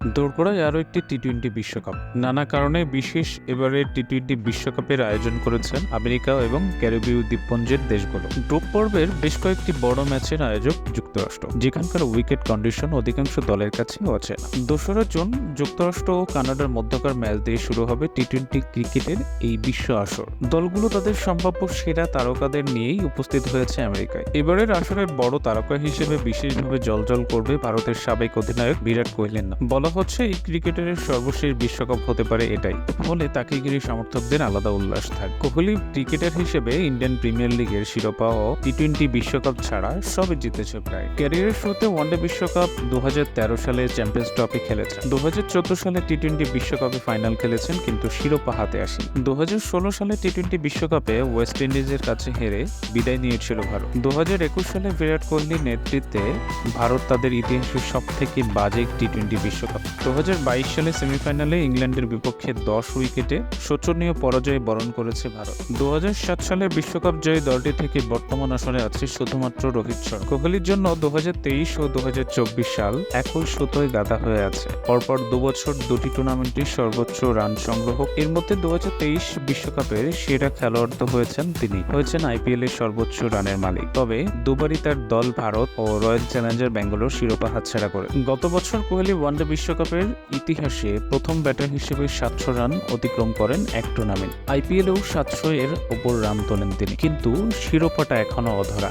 দোরগোড়ায় আরও একটি টি টোয়েন্টি বিশ্বকাপ। নানা কারণে বিশেষ এবারে টি টোয়েন্টি বিশ্বকাপের আয়োজন করেছেন আমেরিকা এবং ক্যারিবীয় দ্বীপপুঞ্জের দেশগুলো। গ্রুপ পর্বের বেশ কয়েকটি বড় ম্যাচের আয়োজক যুক্তরাষ্ট্র। যেখানকার উইকেট কন্ডিশন অধিকাংশ দলের কাছে অচেনা। দোসরা জুন যুক্তরাষ্ট্র ও কানাডার মধ্যকার ম্যাচ দিয়ে শুরু হবে টি টোয়েন্টি ক্রিকেটের এই বিশ্ব আসর। দলগুলো তাদের সম্ভাব্য সেরা তারকাদের নিয়েই উপস্থিত হয়েছে আমেরিকায়। এবারের আসরের বড় তারকা হিসেবে বিশেষভাবে জলজল করবে ভারতের সাবেক অধিনায়ক বিরাট কোহলির নাম বলা হচ্ছে এই ক্রিকেটারের সর্বশেষ বিশ্বকাপ হতে পারে এটাই। ফলে তাকে ঘিরে সমর্থকদের আলাদা উল্লাস থাক। কোহলি ক্রিকেটার হিসেবে ইন্ডিয়ান প্রিমিয়ার লিগের শিরোপা ও টি টোয়েন্টি বিশ্বকাপ ছাড়া সবই জিতেছে প্রায়। ক্যারিয়ারের শুরুতে ওয়ানডে বিশ্বকাপ দুহাজার তেরো সালে চ্যাম্পিয়ন্স ট্রফি খেলেছেন। দুহাজার চোদ্দ সালে টি টোয়েন্টি বিশ্বকাপে ফাইনাল খেলেছেন কিন্তু শিরোপা হাতে আসেন। দু সালে টি টোয়েন্টি বিশ্বকাপে ওয়েস্ট ইন্ডিজের কাছে হেরে বিদায় নিয়েছিল ভারত। দু হাজার একুশ সালে বিরাট কোহলির নেতৃত্বে ভারত তাদের ইতিহাসের সব থেকে বাজে টি টোয়েন্টি বিশ্বকাপ দু হাজার বাইশ সালে সেমিফাইনালে ইংল্যান্ডের বিপক্ষে দশ উইকেটে শোচনীয় পরাজয় বরণ করেছে ভারত। দু হাজার সাত সালে বিশ্বকাপ জয়ী দলটি থেকে বর্তমান আসরে আছে শুধুমাত্র রোহিত শর্মা। কোহলির জন্য দু হাজার তেইশ ও দু হাজার চব্বিশ সাল একই সুতোয় গাদা হয়ে আছে। পরপর দুবছর দুটি টুর্নামেন্টের সর্বোচ্চ রান সংগ্রহ। এর মধ্যে দু বিশ্বকাপের সেরা খেলোয়াড় তো হয়েছেন তিনি। হয়েছেন আইপিএল এর সর্বোচ্চ রানের মালিক। তবে দুবারই তার দল ভারত ও রয়্যাল চ্যালেঞ্জার ব্যাঙ্গালোর শিরোপা হাতছাড়া করে। গত বছর কোহলি ওয়ানডে বিশ্বকাপের ইতিহাসে প্রথম ব্যাটার হিসেবে সাতশো রান অতিক্রম করেন এক টুর্নামেন্ট আইপিএলেও সাতশো এর ওপর রান তোলেন তিনি। কিন্তু শিরোপাটা এখনও অধরা।